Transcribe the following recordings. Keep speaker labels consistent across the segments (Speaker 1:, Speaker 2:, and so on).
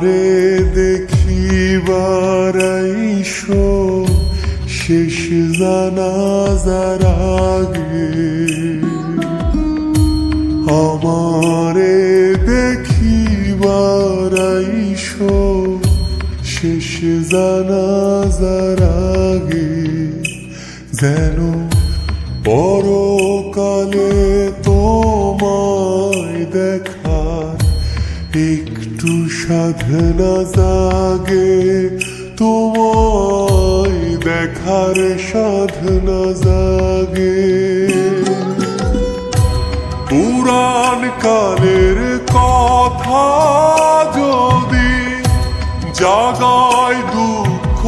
Speaker 1: আমারে দেখিবার আইসো শেষ জানাজার আগে আমারে আইসো শেষ জানাজার আগে যেন পরকালে সাধনা জাগে তোমায় দেখার সাধনা জাগে। পুরাণ কালের কথা যদি জাগায় দুঃখ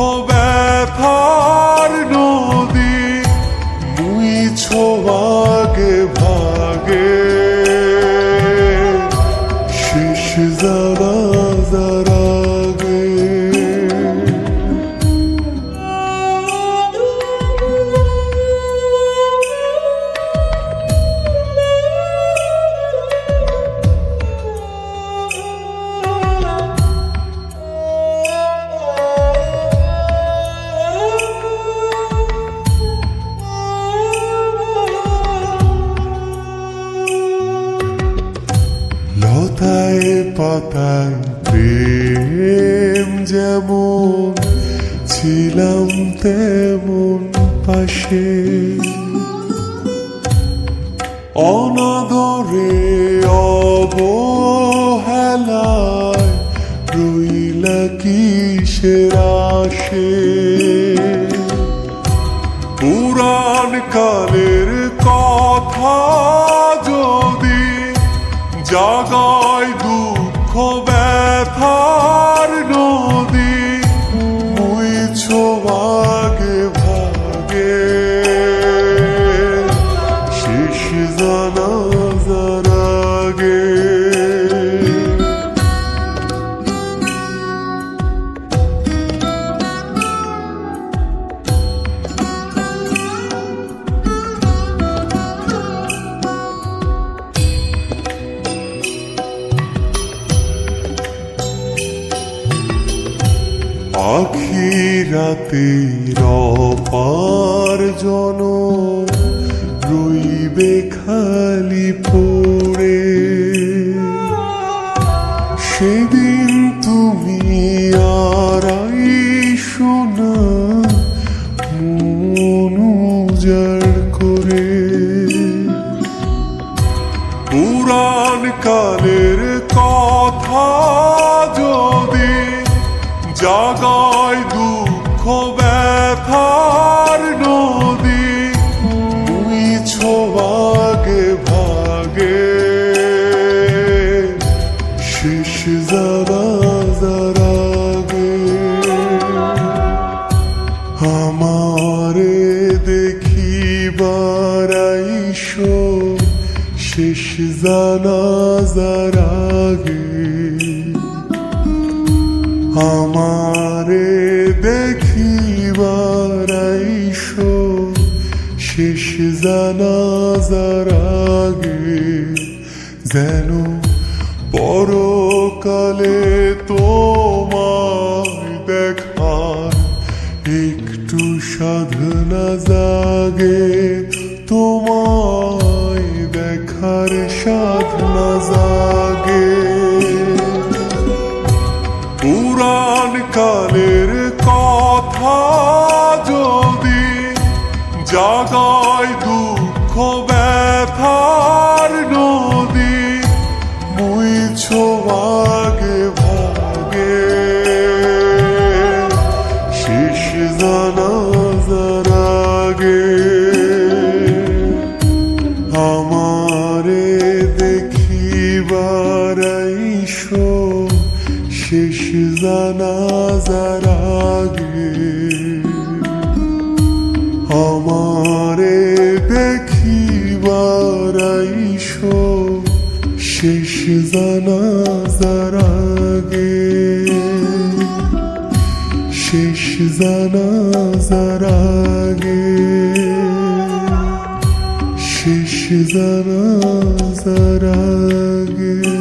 Speaker 1: পাতায় প্রেম যেমন ছিলাম তেমন পাশে। অনাদরে অবহেলায় রইলা কিসের আসে ভাগে ভাগে। শেষ জানা আখিরাতে রপার জন রইবে খালি পড়ে। সেদিন তুমি আর শোনা করে। পুরাণ কালের কথা যদি জাগায় দুঃখ ব্যথার নদী মুইছ ভাগে ভাগে। শেষ যারা যারা গে, আমারে দেখিবার আইসো। শেষ জানা আগে আমারে দেখিবার আইসো শেষ জানা আগে যেন পরকালে তোমায় দেখার একটু সাধনা জাগে। দুঃখ ব্যথার নদী, মুইছ ভাগে ভাগে। শেষ জানা জারাগে আমারে দেখিবার আইসো, শেষ জানা আগে। আমারে দেখিবার আইসো শেষ জানা আগে। শেষ জানা আগে। শেষ জানা আগে।